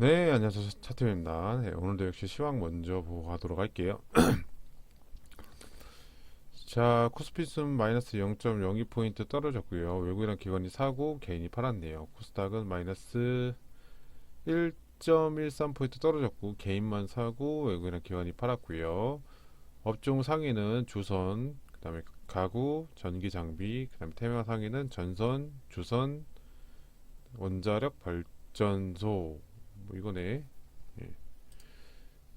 네, 안녕하세요. 차트입니다. 네, 오늘도 역시 시황 먼저 보고 가도록 할게요. 자, 코스피스는 마이너스 0.02포인트 떨어졌고요. 외국이랑 기관이 사고 개인이 팔았네요. 코스닥은 마이너스 1.13포인트 떨어졌고 개인만 사고 외국이랑 기관이 팔았고요. 업종 상위는 조선, 그다음에 가구, 전기 장비, 그다음에 테마 상위는 전선, 주선, 원자력 발전소 뭐 이거네. 예.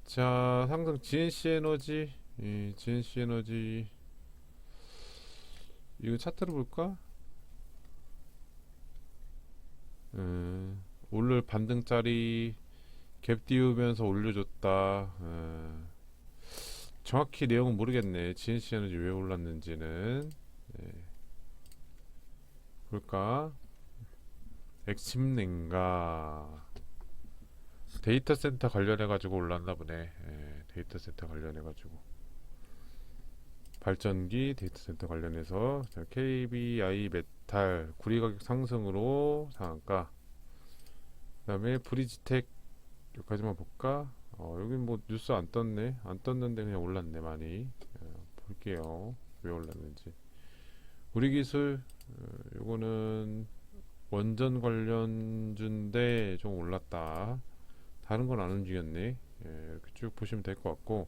자, 상승 GNC 에너지, 예, GNC 에너지 이거 차트를 볼까? 음, 오늘 반등짜리 갭 띄우면서 올려줬다. 음, 정확히 내용은 모르겠네. GNC 에너지 왜 올랐는지는 예. 볼까? 엑심냉가 데이터 센터 관련해 가지고 올랐나 보네. 예, 데이터 센터 관련해 가지고 발전기 데이터 센터 관련해서 자, KBI 메탈 구리 가격 상승으로 상한가. 그다음에 브리지텍 여기까지만 볼까? 어, 여긴 뭐 뉴스 안 떴네. 안 떴는데 그냥 올랐네 많이. 어, 볼게요. 왜 올랐는지. 우리 기술 어, 요거는 원전 관련주인데 좀 올랐다. 다른 건 안 움직였네. 예, 이렇게 쭉 보시면 될 것 같고.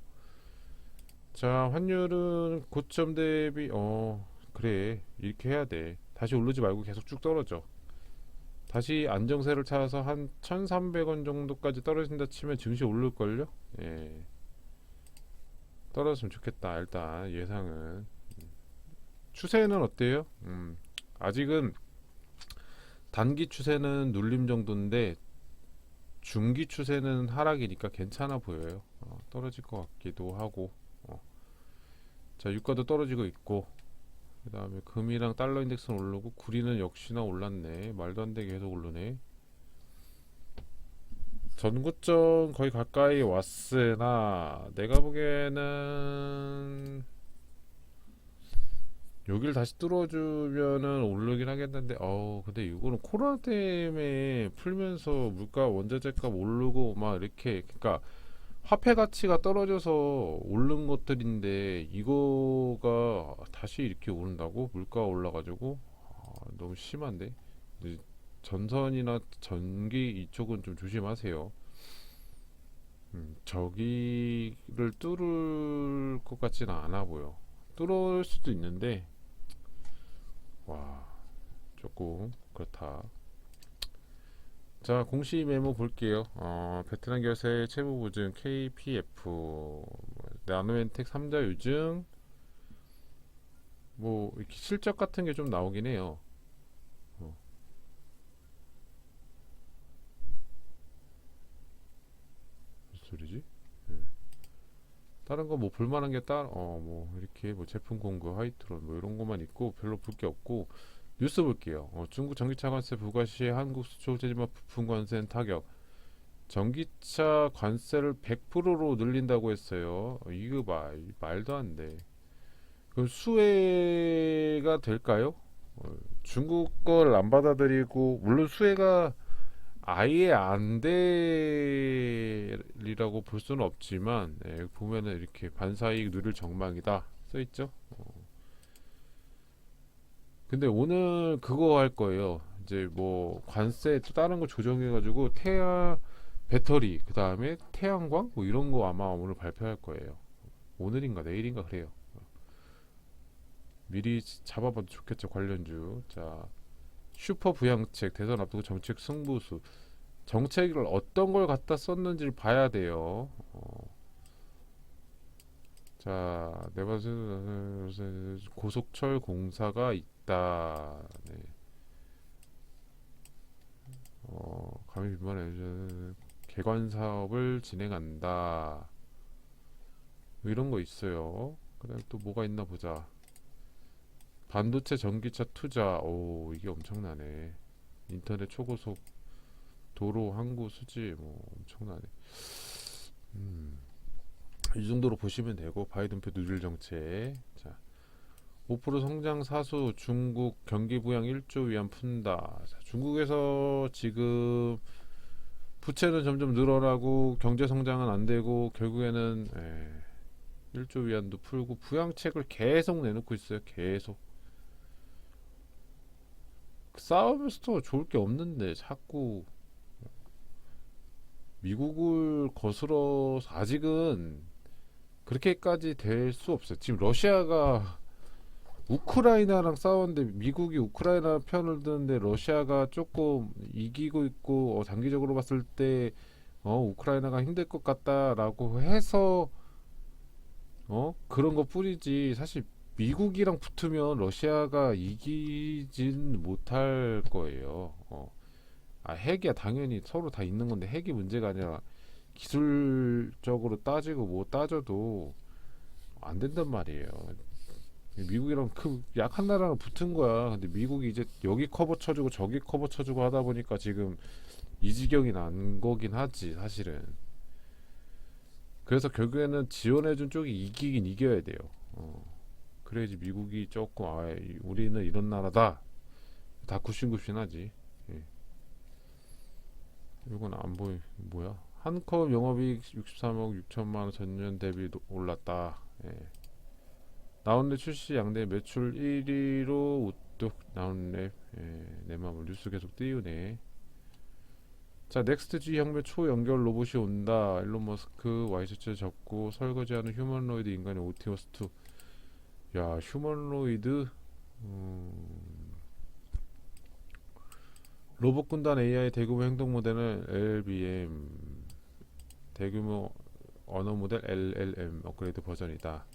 자, 환율은 고점 대비, 어, 그래. 이렇게 해야 돼. 다시 오르지 말고 계속 쭉 떨어져. 다시 안정세를 찾아서 한 1,300원 정도까지 떨어진다 치면 증시 오를걸요? 예. 떨어졌으면 좋겠다. 일단 예상은. 음. 추세는 어때요? 음, 아직은 단기 추세는 눌림 정도인데 중기 추세는 하락이니까 괜찮아 보여요. 어, 떨어질 것 같기도 하고. 어. 자, 유가도 떨어지고 있고. 그 다음에 금이랑 달러 인덱스는 오르고 구리는 역시나 올랐네. 말도 안 되게 계속 오르네. 전고점 거의 가까이 왔으나 내가 보기에는 여길 다시 뚫어주면은 오르긴 하겠는데, 어우, 근데 이거는 코로나 때문에 풀면서 물가 원자재값 오르고 막 이렇게, 그러니까 화폐 가치가 떨어져서 오른 것들인데 이거가 다시 이렇게 오른다고? 물가가 올라가지고 아, 너무 심한데. 전선이나 전기 이쪽은 좀 조심하세요. 음, 저기를 뚫을 것 같지는 않아 보여. 뚫을 수도 있는데 와 조금 그렇다. 자 공시 메모 볼게요. 어, 베트남 결세 채무 보증 KPF 나노엔텍 3자 유증 뭐 이렇게 실적 같은 게 좀 나오긴 해요. 어. 무슨 소리지? 예. 다른 거 뭐 볼만한 게 따, 어, 뭐, 이렇게 뭐 제품 공급, 화이트론, 뭐 이런 것만 있고 별로 볼 게 없고, 뉴스 볼게요. 어, 중국 전기차 관세 부과 시 한국 수출 제지마 부품 관세는 타격. 전기차 관세를 100%로 늘린다고 했어요. 어, 이거 봐, 이 말도 안 돼. 그럼 수혜가 될까요? 어, 중국 걸 안 받아들이고, 물론 수혜가 아예 안 되리라고 볼 수는 없지만 예, 보면은 이렇게 반사이익 누릴 전망이다 써 있죠. 어. 근데 오늘 그거 할 거예요. 이제 뭐 관세 또 다른 거 조정해 가지고 태양 배터리 그 다음에 태양광 뭐 이런 거 아마 오늘 발표할 거예요. 오늘인가 내일인가 그래요. 미리 잡아봐도 좋겠죠 관련주. 자 슈퍼 부양책, 대선 앞두고 정책 승부수. 정책을 어떤 걸 갖다 썼는지를 봐야 돼요. 어. 자, 네 번째 고속철 공사가 있다. 네. 어, 감히 비만해 개관 사업을 진행한다. 뭐 이런 거 있어요. 그다음 또 뭐가 있나 보자. 반도체 전기차 투자. 오, 이게 엄청나네. 인터넷 초고속 도로 항구 수지 뭐 엄청나네. 음. 이 정도로 보시면 되고 바이든표 누릴 정책. 자. 5% 성장 사수 중국 경기 부양 1조 위안 푼다. 자, 중국에서 지금 부채는 점점 늘어나고 경제 성장은 안 되고 결국에는 에, 1조 위안도 풀고 부양책을 계속 내놓고 있어요. 계속 싸우면서도 좋을 게 없는데 자꾸 미국을 거슬러 아직은 그렇게까지 될 수 없어요. 지금 러시아가 우크라이나랑 싸웠는데 미국이 우크라이나 편을 드는데 러시아가 조금 이기고 있고 어, 장기적으로 봤을 때 어, 우크라이나가 힘들 것 같다라고 해서 어 그런 것 뿐이지 사실 미국이랑 붙으면 러시아가 이기진 못할 거예요. 어. 아 핵이야 당연히 서로 다 있는 건데 핵이 문제가 아니라 기술적으로 따지고 뭐 따져도 안 된단 말이에요. 미국이랑 그 약한 나라랑 붙은 거야. 근데 미국이 이제 여기 커버 쳐주고 저기 커버 쳐주고 하다 보니까 지금 이 지경이 난 거긴 하지 사실은. 그래서 결국에는 지원해준 쪽이 이기긴 이겨야 돼요. 어. 그래야지 미국이 조금 아 이- 우리는 이런 나라다. 다 굽신굽신하지. 예. 이건 안 보이 뭐야? 한컵 영업이익 63억 6천만 원 전년 대비 노- 올랐다. 예. 나온래 출시 양대 매출 1위로 우뚝 나온래 예, 내 마음을 뉴스 계속 띄우네. 자 넥스트 G 혁명 초연결 로봇이 온다. 일론 머스크 와이셔츠 접고 설거지하는 휴머노이드 인간의 오티머스 2. 야 휴머노이드 음, 로봇 군단 AI 대규모 행동 모델은 LLVM 대규모 언어 모델 LLM 업그레이드 버전이다.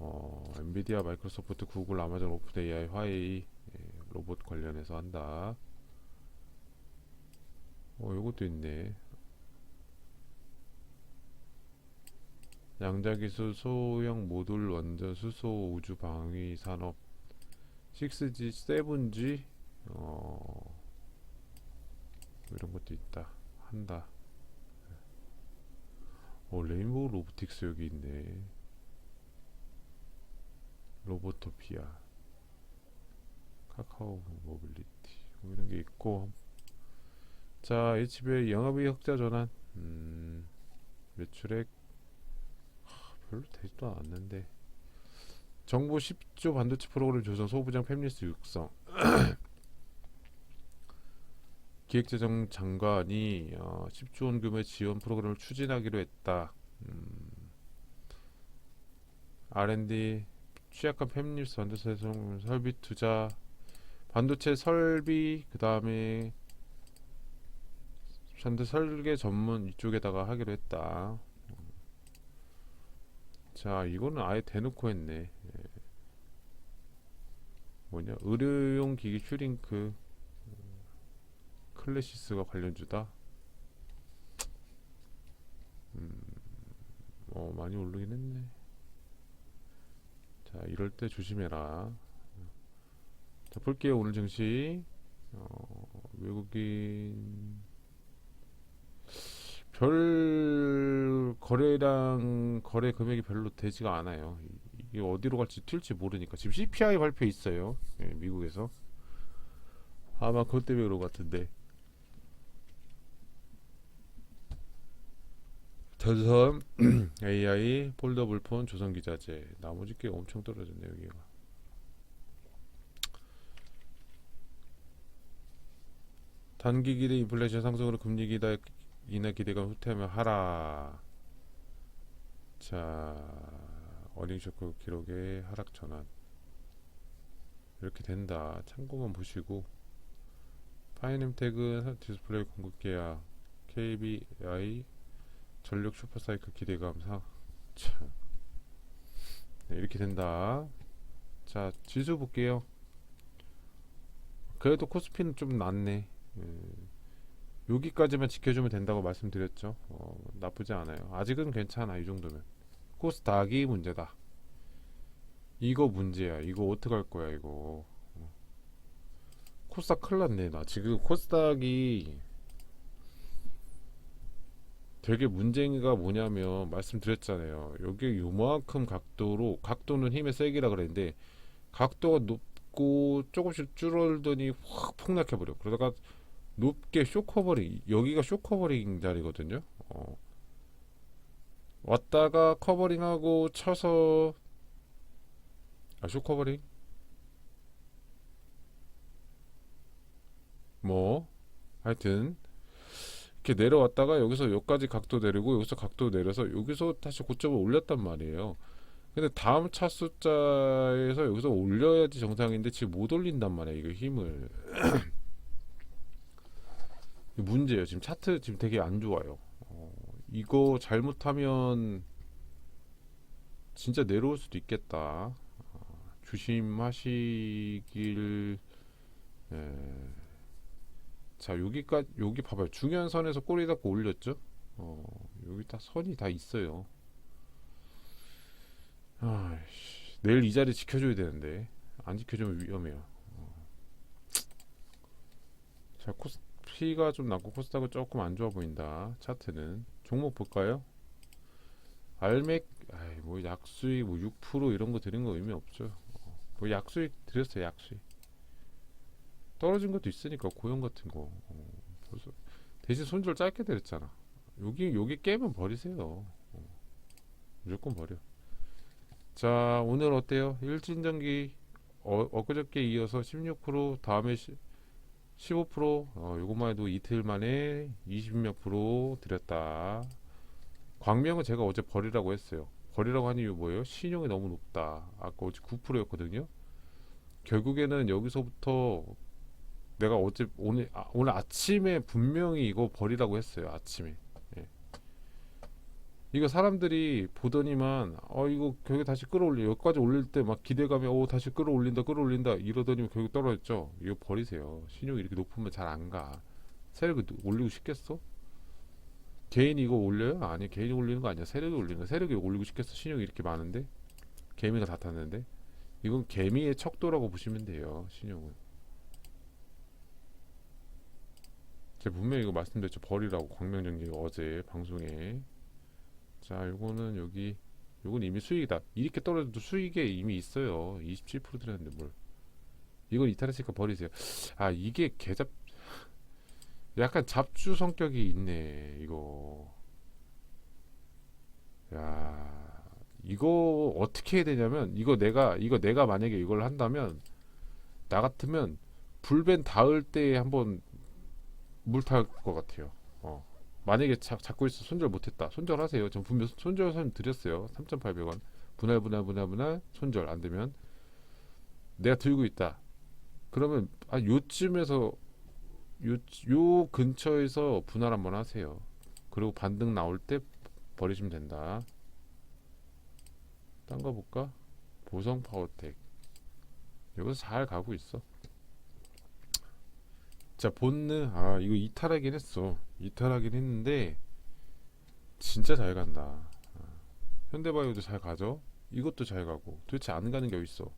어, 엔비디아, 마이크로소프트, 구글, 아마존, 오픈 AI, 화웨이 예, 로봇 관련해서 한다. 어, 요것도 있네. 양자기술 소형 모듈 원전 수소 우주 방위 산업 6G, 7G 어 이런 것도 있다. 한다. 어 레인보우 로보틱스 여기 있네. 로보토피아 카카오 모빌리티 뭐 이런 게 있고 자 HBA 영업이익 흑자 전환 음, 매출액 하, 별로 되지도 않는데 정부 10조 반도체 프로그램 조성 소부장 팹리스 육성 기획재정 장관이 어, 10조 원 규모의 지원 프로그램을 추진하기로 했다. 음, R&D 취약한 팹리스 반도체 성- 설비 투자 반도체 설비 그 다음에 반도체 설계 전문 이쪽에다가 하기로 했다. 자 이거는 아예 대놓고 했네. 예. 뭐냐 의료용 기기 슈링크 클래시스가 관련주다. 음, 어 많이 오르긴 했네. 자 이럴 때 조심해라. 자 볼게요 오늘 증시 어, 외국인 별 거래량 거래 금액이 별로 되지가 않아요. 이- 이게 어디로 갈지 튈지 모르니까 지금 CPI 발표 있어요. 예, 미국에서 아마 그것 때문에 그런 것 같은데. 전선 AI 폴더블폰 조선기자재 나머지 게 엄청 떨어졌네 여기가 단기 기대 인플레이션 상승으로 금리 기대 인하 기대감 후퇴하며 하락 자 어닝 쇼크 기록의 하락 전환 이렇게 된다 참고만 보시고 파이nem텍은 디스플레이 공급 계약 KBI 전력 슈퍼사이클 기대감 상 참. 네, 이렇게 된다. 자, 지수 볼게요. 그래도 코스피는 좀 낫네. 예. 여기까지만 지켜주면 된다고 말씀드렸죠. 어, 나쁘지 않아요. 아직은 괜찮아. 이 정도면. 코스닥이 문제다. 이거 문제야. 이거 어떡할 거야, 이거. 어. 코스닥 큰일 났네. 나 지금 코스닥이 되게 문제가 뭐냐면 말씀드렸잖아요. 여기 요만큼 각도로 각도는 힘의 세기라 그랬는데 각도가 높고 조금씩 줄어들더니 확 폭락해 버려. 그러다가 높게 쇼커버링 여기가 쇼커버링 자리거든요. 어. 왔다가 커버링하고 쳐서 아 쇼커버링 뭐 하여튼 이렇게 내려왔다가 여기서 여기까지 각도 내리고 여기서 각도 내려서 여기서 다시 고점을 올렸단 말이에요. 근데 다음 차 숫자에서 여기서 올려야지 정상인데 지금 못 올린단 말이야 이거 힘을 문제예요. 지금 차트 지금 되게 안 좋아요. 어, 이거 잘못하면 진짜 내려올 수도 있겠다. 어, 조심하시길. 예. 자 여기까지 여기 봐봐요. 중요한 선에서 꼬리 잡고 올렸죠? 어, 여기 다 선이 다 있어요. 아이씨, 내일 이 자리 지켜줘야 되는데. 안 지켜주면 위험해요. 어. 자 코스 피가 좀 낮고 코스닥은 조금 안 좋아 보인다. 차트는 종목 볼까요? 알맥 아이 뭐 약수익 뭐 6% 이런 거 드린 거 의미 없죠. 어, 뭐 약수익 드렸어요 약수익. 떨어진 것도 있으니까 고용 같은 거. 어, 벌써 대신 손절 짧게 드렸잖아. 여기 여기 깨면 버리세요. 어, 무조건 버려. 자 오늘 어때요? 일진전기 어, 엊그저께 이어서 16% 다음에 시, 15% 어, 요것만 해도 이틀 만에 20몇 프로 드렸다. 광명은 제가 어제 버리라고 했어요. 버리라고 한 이유 뭐예요? 신용이 너무 높다. 아까 어제 9%였거든요. 결국에는 여기서부터 내가 어제 오늘 아, 오늘 아침에 분명히 이거 버리라고 했어요 아침에 이거 사람들이 보더니만 어 이거 결국 다시 끌어올려 여기까지 올릴 때 막 기대감에 오 다시 끌어올린다 끌어올린다 이러더니 결국 떨어졌죠. 이거 버리세요. 신용이 이렇게 높으면 잘 안가. 세력이 누- 올리고 싶겠어? 개인이 이거 올려요? 아니 개인이 올리는 거 아니야. 세력이 올리는 거. 세력이 올리고 싶겠어? 신용이 이렇게 많은데? 개미가 다 탔는데? 이건 개미의 척도라고 보시면 돼요 신용은. 제가 분명히 이거 말씀드렸죠. 버리라고 광명전기가 어제 방송에 자, 요거는 여기 요건 이미 수익이다. 이렇게 떨어져도 수익에 이미 있어요. 27% 들었는데 뭘. 이건 이탈했으니까 버리세요. 아, 이게 개잡 약간 잡주 성격이 있네. 이거. 야, 이거 어떻게 해야 되냐면 이거 내가 이거 내가 만약에 이걸 한다면 나 같으면 불벤 닿을 때 한번 물탈것 같아요. 어. 만약에 자, 잡고 있어 손절 못했다. 손절하세요. 전 분명 손절 선 드렸어요. 3,800원. 분할 분할 분할 분할 손절 안 되면 내가 들고 있다. 그러면 아 요쯤에서 요, 요 근처에서 분할 한번 하세요. 그리고 반등 나올 때 버리시면 된다. 딴 거 볼까? 보성 파워텍. 여기서 잘 가고 있어. 자 본느 아 이거 이탈하긴 했어 이탈하긴 했는데 진짜 잘 간다. 아, 현대바이오도 잘 가죠? 이것도 잘 가고. 도대체 안 가는 게 어딨어?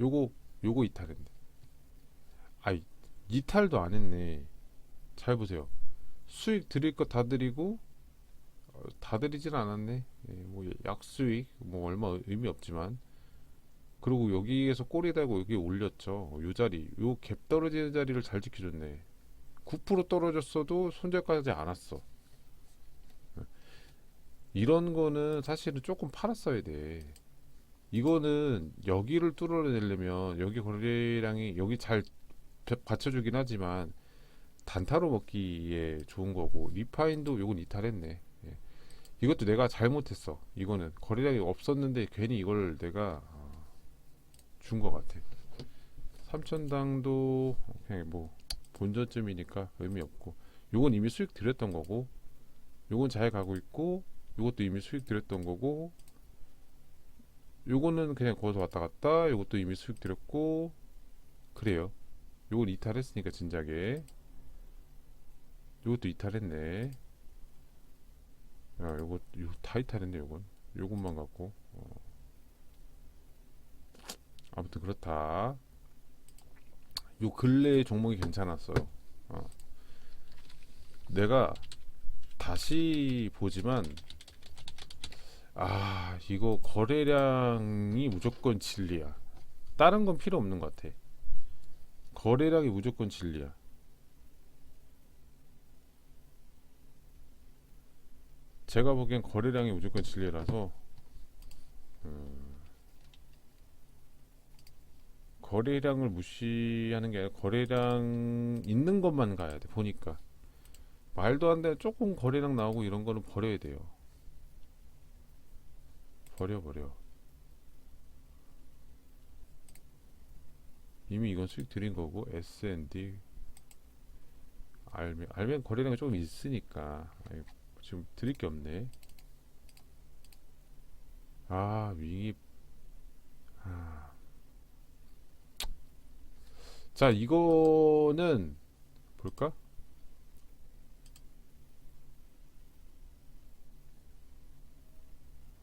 요거 요거 이탈했네 아 이탈도 안 했네. 잘 보세요. 수익 드릴 거 다 드리고 어, 다 드리진 않았네. 예, 뭐 약수익 뭐 얼마 의미 없지만. 그리고 여기에서 꼬리 달고 여기 올렸죠. 요 자리, 요 갭 떨어지는 자리를 잘 지켜줬네. 9% 떨어졌어도 손절까지 안 왔어. 이런 거는 사실은 조금 팔았어야 돼. 이거는 여기를 뚫어내려면 여기 거래량이 여기 잘 벼- 받쳐주긴 하지만 단타로 먹기에 좋은 거고 리파인도 요건 이탈했네. 예. 이것도 내가 잘못했어. 이거는 거래량이 없었는데 괜히 이걸 내가 준 것 같아. 삼천당도 그냥 뭐 본전쯤이니까 의미 없고, 요건 이미 수익 드렸던 거고, 요건 잘 가고 있고, 요것도 이미 수익 드렸던 거고, 요거는 그냥 거기서 왔다 갔다, 요것도 이미 수익 드렸고, 그래요. 요건 이탈했으니까 진작에, 요것도 이탈했네. 야, 요거 요거 다 이탈했네 요건. 요것만 갖고. 어. 아무튼 그렇다. 요 근래 종목이 괜찮았어요. 어. 내가 다시 보지만 아 이거 거래량이 무조건 진리야. 다른 건 필요 없는 것 같아. 거래량이 무조건 진리야. 제가 보기엔 거래량이 무조건 진리라서 음. 거래량을 무시하는 게 아니라 거래량 있는 것만 가야 돼 보니까. 말도 안 돼 조금 거래량 나오고 이런 거는 버려야 돼요. 버려 버려. 이미 이건 수익 드린 거고 S&D. 알면 알면 거래량이 조금 있으니까. 아이, 지금 드릴 게 없네. 아 윙이 아. 자 이거는 볼까?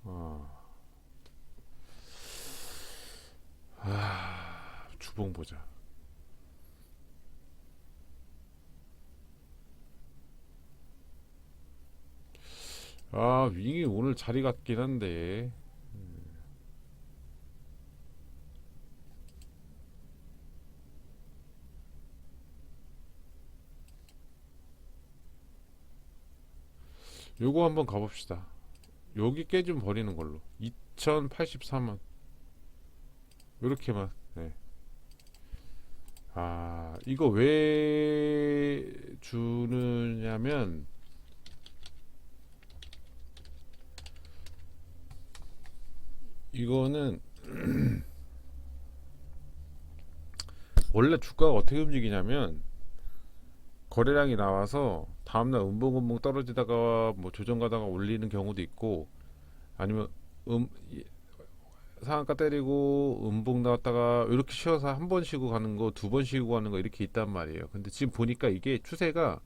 아, 아 주봉 보자. 아 윙이 오늘 자리 같긴 한데 요거 한번 가봅시다. 여기 깨좀 버리는 걸로 2083원 요렇게만 네. 아 이거 왜 주느냐면 이거는 원래 주가가 어떻게 움직이냐면 거래량이 나와서 다음날 음봉음봉 떨어지다가 뭐 조정 가다가 올리는 경우도 있고 아니면 음 이- 상한가 때리고 음봉 나왔다가 이렇게 쉬어서 한 번 쉬고 가는 거 두 번 쉬고 가는 거 이렇게 있단 말이에요. 근데 지금 보니까 이게 추세가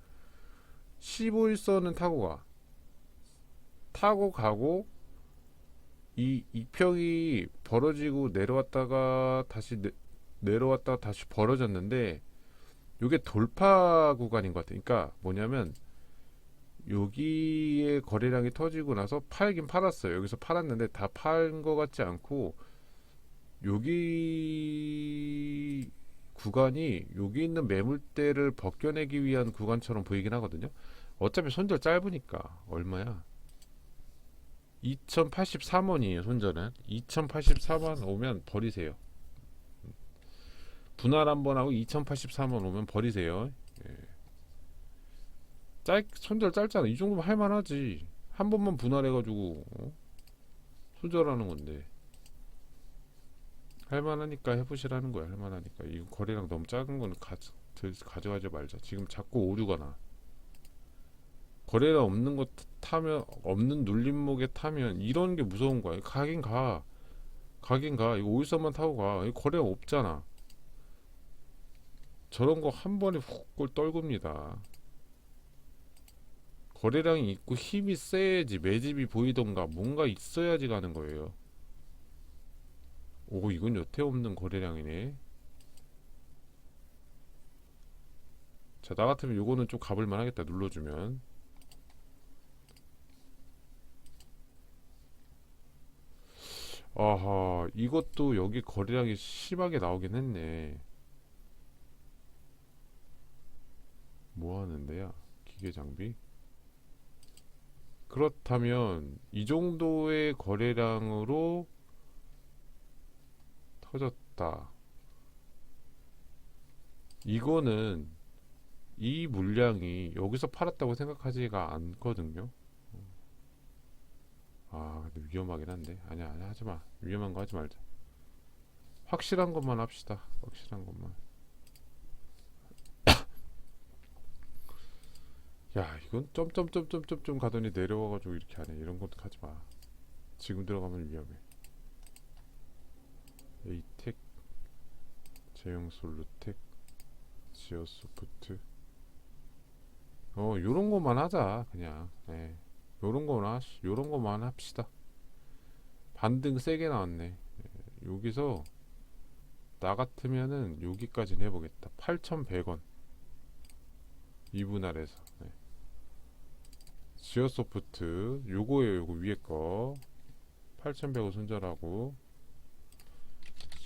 15일선은 타고 가 타고 가고 이 이평이 벌어지고 내려왔다가 다시 내, 내려왔다가 다시 벌어졌는데 요게 돌파 구간인 것 같아요. 그러니까 뭐냐면 여기에 거래량이 터지고 나서 팔긴 팔았어요. 여기서 팔았는데 다 팔은 것 같지 않고 여기 구간이 여기 있는 매물대를 벗겨내기 위한 구간처럼 보이긴 하거든요. 어차피 손절 짧으니까 얼마야? 2083원이에요, 손절은. 2083원 오면 버리세요. 분할 한번 하고 2083원 오면 버리세요. 예. 짧 손절 짧잖아. 이 정도면 할만하지. 한 번만 분할해가지고 어? 손절하는 건데 할만하니까 해보시라는 거야. 할만하니까 이 거래량 너무 작은 거는 가, 들- 가져가지 말자. 지금 자꾸 오류가 나. 거래량 없는 거 타면 없는 눌림목에 타면 이런 게 무서운 거야. 가긴 가. 가긴 가. 이거 5일선만 타고 가. 이거 거래량 없잖아. 저런 거 한 번에 훅골 떨굽니다. 거래량이 있고 힘이 세야지 매집이 보이던가 뭔가 있어야지 가는 거예요. 오 이건 여태 없는 거래량이네. 자 나 같으면 요거는 좀 가볼만 하겠다 눌러주면 아하 이것도 여기 거래량이 심하게 나오긴 했네 뭐 하는데야 기계 장비 그렇다면 이 정도의 거래량으로 터졌다. 이거는 이 물량이 여기서 팔았다고 생각하지가 않거든요. 아, 근데 위험하긴 한데. 아니야, 아니야, 하지 마. 위험한 거 하지 말자. 확실한 것만 합시다. 확실한 것만. 야, 이건 점점점점점점 가더니 내려와가지고 이렇게 하네. 이런 것도 하지 마. 지금 들어가면 위험해. 에이텍, 제형 솔루텍, 지어소프트. 어, 요런 것만 하자. 그냥. 예. 요런 거나, 요런 것만 합시다. 반등 세게 나왔네. 예, 여기서, 나 같으면은 여기까지는 해보겠다. 8,100원. 2분 아래서. 네. 지어 소프트 요거예요 요거 위에 거 8100원 손절하고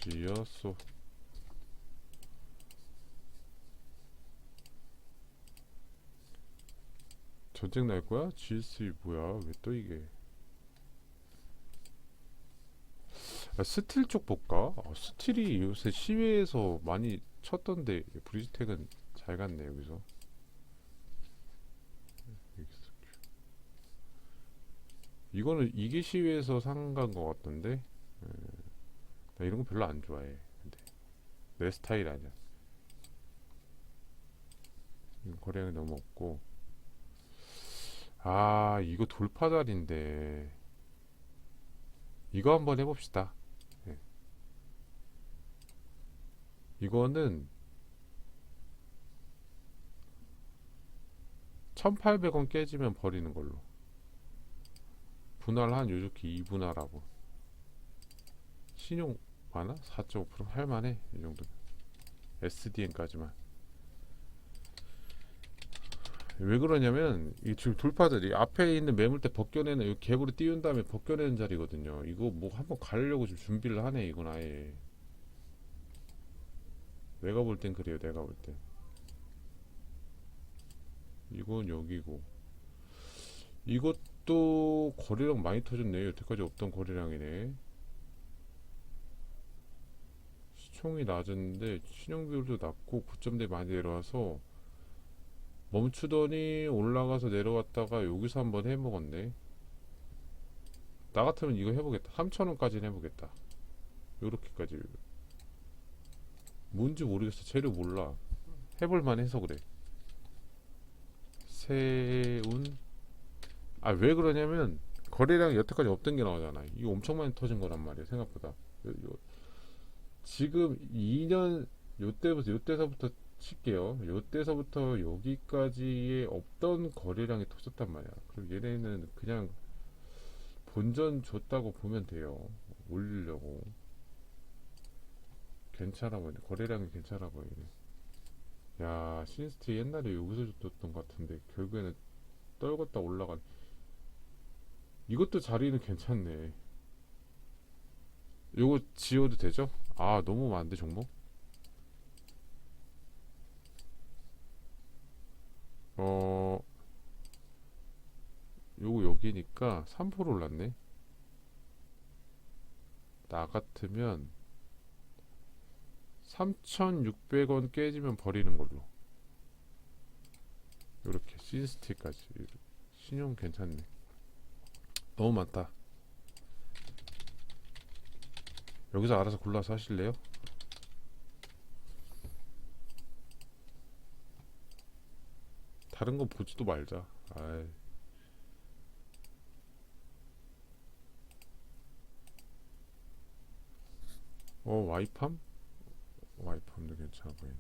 지어소 전쟁 날 거야? GS 뭐야? 왜 또 이게? 아, 스틸 쪽 볼까? 아, 스틸이 요새 시외에서 많이 쳤던데 브리지텍은 잘 갔네 여기서. 여기 있어. 이거는 이게 시외에서 상간 것 같던데. 에, 나 이런 거 별로 안 좋아해. 근데 내 스타일 아니야. 이거 거래량이 너무 없고. 아, 이거 돌파자리인데. 이거 한번 해봅시다. 예. 이거는 1800원 깨지면 버리는 걸로. 분할한 요조키 2분할하고. 신용 많아? 4.5% 할만해. 이 정도면. SDN까지만. 왜 그러냐면 이 지금 돌파들이 앞에 있는 매물대 벗겨내는 이 갭으로 띄운 다음에 벗겨내는 자리거든요. 이거 뭐 한번 가려고 지금 준비를 하네 이건 아예. 내가 볼 땐 그래요. 내가 볼 땐. 이건 여기고. 이것 도 거래량 많이 터졌네. 여태까지 없던 거래량이네. 시총이 낮았는데 신용 비율도 낮고 9점대 많이 내려와서 멈추더니 올라가서 내려왔다가 여기서 한번 해먹었네. 나 같으면 이거 해보겠다. 3천원까지는 해보겠다. 요렇게까지. 뭔지 모르겠어. 재료 몰라. 해볼만 해서 그래. 세운. 아, 왜 그러냐면, 거래량이 여태까지 없던 게 나오잖아. 이거 엄청 많이 터진 거란 말이야, 생각보다. 요- 요- 지금 2년, 요때부터, 요때서부터 칠게요. 요때서부터 여기까지의 없던 거래량이 터졌단 말이야. 그럼 얘네는 그냥 본전 줬다고 보면 돼요. 올리려고. 괜찮아 보이네. 거래량이 괜찮아 보이네. 야, 신스티 옛날에 여기서 줬던 것 같은데 결국에는 떨궜다 올라간. 이것도 자리는 괜찮네. 요거 지워도 되죠? 아, 너무 많은데 종목? 어, 요거 여기니까 3% 올랐네. 나 같으면 3,600원 깨지면 버리는 걸로. 요렇게 신스티까지. 신용 괜찮네. 너무 많다. 여기서 알아서 골라서 하실래요? 다른 거 보지도 말자. 아이. 어, 와이팜? 와이팜도 괜찮아 보이네.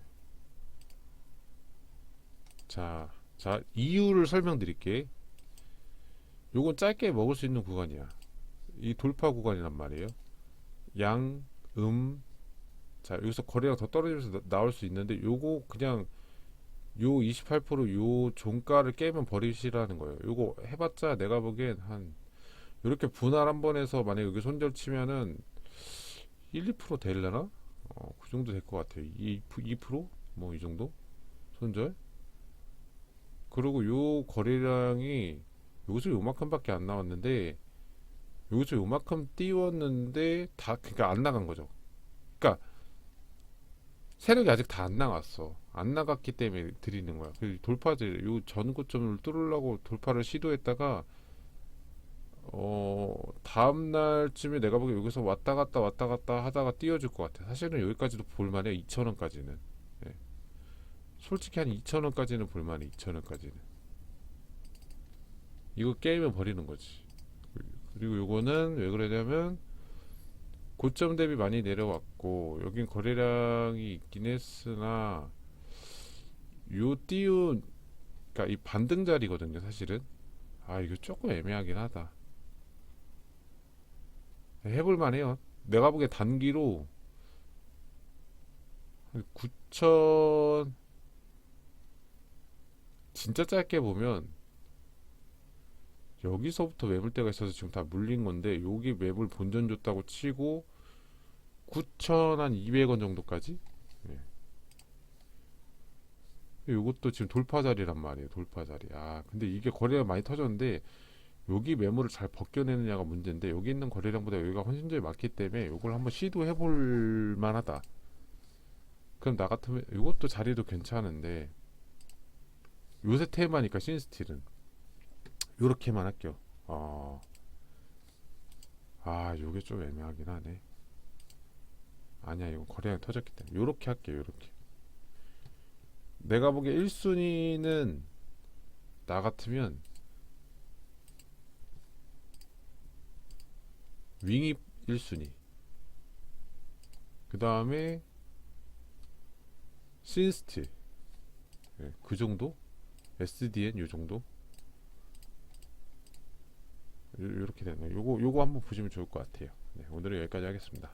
자, 자, 이유를 설명드릴게. 요건 짧게 먹을 수 있는 구간이야. 이 돌파 구간이란 말이에요. 양, 음, 자, 여기서 거래가 더 떨어지면서 나- 나올 수 있는데 요거 그냥 요 28%요 종가를 깨면 버리시라는 거예요. 요거 해봤자 내가 보기엔 한 이렇게 분할 한번 해서 만약에 여기 손절 치면은 1, 2% 되려나? 어, 그 정도 될 것 같아요. 2, 2%? 뭐 이 정도? 손절? 그리고 요 거래량이 여기서 요만큼밖에 안 나왔는데 여기서 요만큼 띄웠는데 다 그러니까 안 나간 거죠. 그러니까 세력이 아직 다 안 나갔어. 안 나갔기 때문에 드리는 거야. 그 돌파들 요 전고점을 뚫으려고 돌파를 시도했다가 어 다음 날쯤에 내가 보기에 여기서 왔다 갔다 왔다 갔다 하다가 띄워줄 것 같아. 사실은 여기까지도 볼만해. 2천 원까지는. 예. 솔직히 한 2천 원까지는 볼만해. 2천 원까지는. 이거 게임은 버리는 거지. 그리고 요거는 왜 그러냐면 고점 대비 많이 내려왔고 여긴 거래량이 있긴 했으나 요 띄운 그러니까 이 반등 자리거든요 사실은. 아 이거 조금 애매하긴 하다. 해볼만 해요. 내가 보기에 단기로 9천 진짜 짧게 보면 여기서부터 매물대가 있어서 지금 다 물린 건데 여기 매물 본전 줬다고 치고 9천 한 200원 정도까지 예. 요것도 지금 돌파 자리란 말이에요. 돌파 자리. 아, 근데 이게 거래가 많이 터졌는데 여기 매물을 잘 벗겨내느냐가 문제인데 여기 있는 거래량보다 여기가 훨씬 많기 때문에 요걸 한번 시도해 볼 만하다. 그럼 나 같으면 이것도 자리도 괜찮은데 요새 테마니까 신스틸은 요렇게만 할게요. 어. 아, 요게 좀 애매하긴 하네. 아니야, 이거 거래량 터졌기 때문에 요렇게 할게요. 요렇게. 내가 보기에 1순위는 나 같으면 윙이 1순위 그 다음에 신스틸 예, 그 정도? SDN 요 정도? 요, 요렇게 되는 거예요. 요거, 요거 한번 보시면 좋을 것 같아요. 네, 오늘은 여기까지 하겠습니다